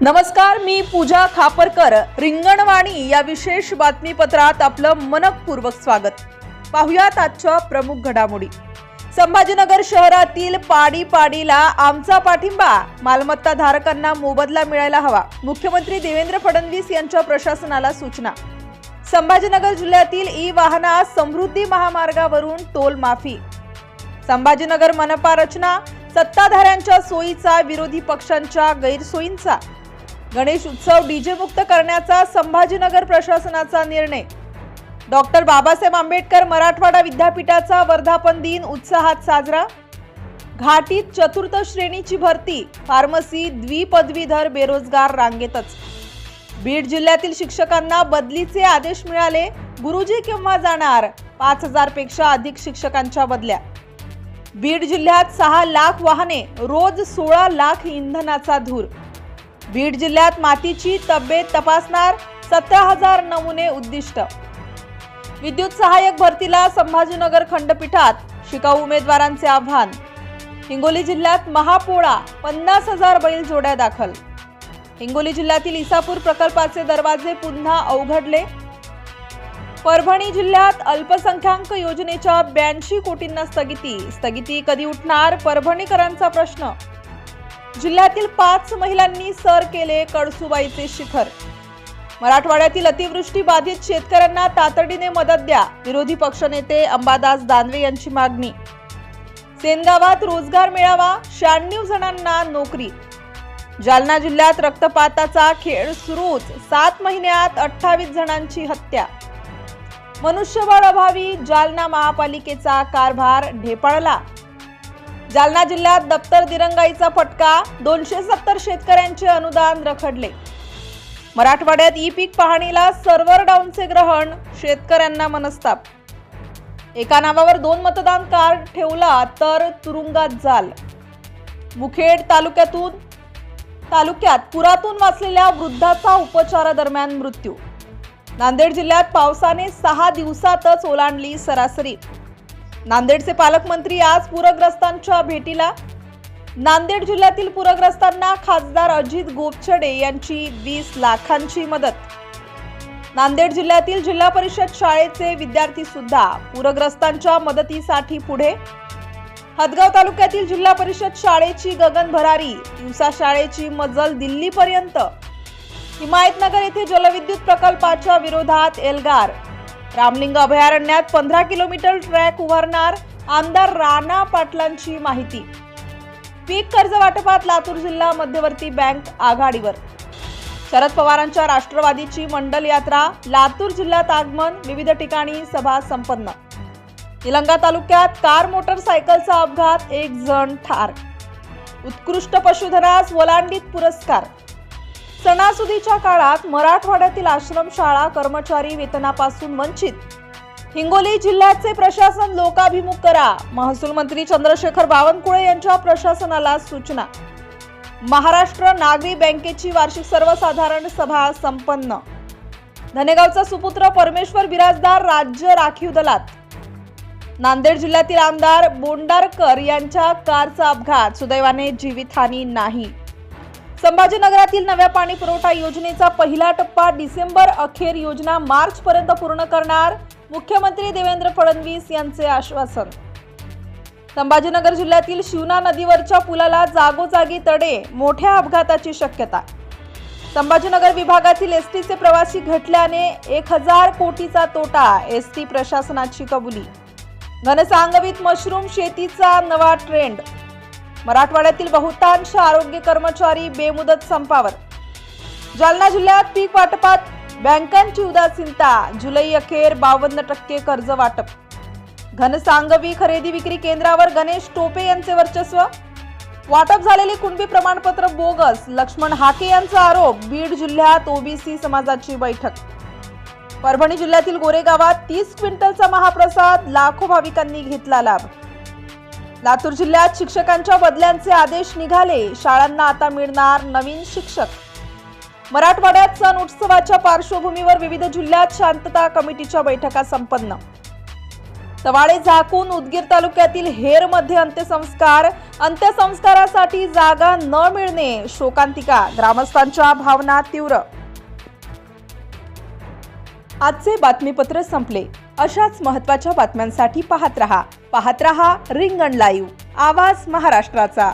नमस्कार मी पूजा खापरकर. रिंगणवाणी या विशेष बातमीपत्रात आपलं मनपूर्वक स्वागत. पाहुयात आजच्या प्रमुख घडामोडी. संभाजीनगर शहरातील पाडी पाडीला आमचा पाठिंबा. मालमत्ता धारकांना मोबदला मिळायला हवा. मुख्यमंत्री देवेंद्र फडणवीस यांच्या प्रशासनाला सूचना. संभाजीनगर जिल्ह्यातील ई वाहनास समृद्धी महामार्गावरून टोल माफी. संभाजीनगर मनपा रचना. सत्ताधाऱ्यांच्या सोयीचा विरोधी पक्षांच्या गैरसोयींचा. गणेश उत्सव डीजे मुक्त करण्याचा संभाजीनगर प्रशासनाचा निर्णय. डॉक्टर बाबासाहेब आंबेडकर मराठवाडा विद्यापीठाचा वर्धापन दिन उत्साहात साजरा. घाटीत चतुर्थ श्रेणीची भरती फार्मसी द्विपदवीधर बेरोजगार रांगेतच. बीड जिल्ह्यातील शिक्षकांना बदलीचे आदेश मिळाले गुरुजी केव्हा जाणार? पाच हजारपेक्षा अधिक शिक्षकांच्या बदल्या. बीड जिल्ह्यात सहा लाख वाहने रोज सोळा लाख इंधनाचा धूर. बीड जिल्ह्यात मातीची तब्येत तपासणार सतरा हजार नमुने उद्दिष्ट. विद्युत सहाय्यक भरतीला संभाजीनगर खंडपीठात शिकाऊ उमेदवारांचे आव्हान. हिंगोली जिल्ह्यात महापोळा पन्नास हजार बैल जोड्या दाखल. हिंगोली जिल्ह्यातील इसापूर प्रकल्पाचे दरवाजे पुन्हा अवघडले. परभणी जिल्ह्यात अल्पसंख्याक योजनेच्या ब्याऐंशी कोटींना स्थगिती. स्थगिती कधी उठणार? परभणीकरांचा प्रश्न. जिल्ह्यातील पाच महिलांनी सर केले कडसुबाईचे शिखर. मराठवाड्यातील अतिवृष्टी बाधित शेतकऱ्यांना तातडीने मदत द्या विरोधी पक्षनेते अंबादास दानवे यांची मागणी. सेनगावात रोजगार मिळावा शहाण्णव जणांना नोकरी. जालना जिल्ह्यात रक्तपाताचा खेळ सुरूच सात महिन्यात अठ्ठावीस जणांची हत्या. मनुष्यबळ अभावी जालना महापालिकेचा कारभार ढेपाळला. जालना जिल्ह्यात दप्तर दिरंगाईचा फटका दोनशे सत्तर शेतकऱ्यांचे अनुदान रखडले. मराठवाड्यात ई पीक पाहणीला सर्व्हर डाऊनचे ग्रहण शेतकऱ्यांना मनस्ताप. एका नावावर दोन मतदान कार्ड ठेवला तर तुरुंगात जाल. मुखेड तालुक्यातून तालुक्यात पुरातून वाचलेल्या वृद्धाचा उपचारादरम्यान मृत्यू. नांदेड जिल्ह्यात पावसाने सहा दिवसातच ओलांडली सरासरी. नांदेडचे पालकमंत्री आज पूरग्रस्तांच्या भेटीला. नांदेड जिल्ह्यातील पूरग्रस्तांना खासदार अजित गोपछडे यांची वीस लाखांची मदत. नांदेड जिल्ह्यातील जिल्हा परिषद शाळेचे विद्यार्थी सुद्धा पूरग्रस्तांच्या मदतीसाठी पुढे. हदगाव तालुक्यातील जिल्हा परिषद शाळेची गगन भरारी दिवसा शाळेची मजल दिल्लीपर्यंत. हिमायतनगर येथे जलविद्युत प्रकल्पाच्या विरोधात एल्गार रामलिंग अभयारण्यात पंधरा किलोमीटर ट्रॅक उभारणार आमदार राणा पाटलांची माहिती. पीक कर्ज वाटपात लातूर जिल्हा मध्यवर्ती बँक आघाडीवर. शरद पवारांच्या राष्ट्रवादीची मंडल यात्रा लातूर जिल्ह्यात आगमन विविध ठिकाणी सभा संपन्न. निलंगा तालुक्यात कार मोटरसायकलचा अपघात एक जण ठार. उत्कृष्ट पशुधनास वलांडीत पुरस्कार. सणासुदीच्या काळात मराठवाड्यातील आश्रमशाळा कर्मचारी वेतनापासून वंचित. हिंगोली जिल्ह्याचे प्रशासन लोकाभिमुख करा. महसूल मंत्री चंद्रशेखर बावनकुळे यांच्या प्रशासनाला सूचना. महाराष्ट्र नागरी बँकेची वार्षिक सर्वसाधारण सभा संपन्न. धनेगावचा सुपुत्र परमेश्वर बिराजदार राज्य राखीव दलात. नांदेड जिल्ह्यातील आमदार बोंडारकर यांच्या कारचा अपघात. सुदैवाने जीवितहानी नाही. संभाजीनगरातील नव्या पाणी पुरवठा योजनेचा पहिला टप्पा डिसेंबर अखेर योजना मार्च पर्यंत पूर्ण करणार मुख्यमंत्री देवेंद्र फडणवीस यांचे आश्वासन. संभाजीनगर जिल्ह्यातील शिवना नदीवरच्या पुलाला जागोजागी तडे मोठ्या अपघाताची शक्यता. संभाजीनगर विभागातील एस टीचे प्रवासी घटल्याने एक हजार कोटीचा तोटा एस टी प्रशासनाची कबुली. घनसांगवीत मशरूम शेतीचा नवा ट्रेंड मराठवाड्यातील बहुतांश आरोग्य कर्मचारी बेमुदत संपावर. जालना जिल्ह्यात पीक वाटपात बँकांची उदासीनता जुलै अखेर बावन्न टक्के कर्ज वाटप. घनसांगवी खरेदी विक्री केंद्रावर गणेश टोपे यांचे वर्चस्व. वाटप झालेले कुणबी प्रमाणपत्र बोगस लक्ष्मण हाके यांचा आरोप बीड जिल्ह्यात ओबीसी समाजाची बैठक. परभणी जिल्ह्यातील गोरेगावात तीस क्विंटलचा महाप्रसाद लाखो भाविकांनी घेतला लाभ. लातूर जिल्ह्यात शिक्षकांच्या बदल्यांचे आदेश निघाले. शाळांना आता मिळणार नवीन शिक्षक. मराठवाड्यात सण उत्सवाच्या पार्श्वभूमीवर विविध जिल्ह्यात शांतता कमिटीच्या बैठका संपन्न. सवाळे झाकून उदगीर तालुक्यातील हेरमध्ये अंत्यसंस्कार. अंत्यसंस्कारासाठी जागा न मिळणे शोकांतिका. ग्रामस्थांच्या भावना तीव्र. आजचे बातमीपत्र संपले. अशाच महत्त्वाच्या बातम्यांसाठी पाहत रहा. पाहत रहा रिंगण लाईव्ह. आवाज महाराष्ट्राचा.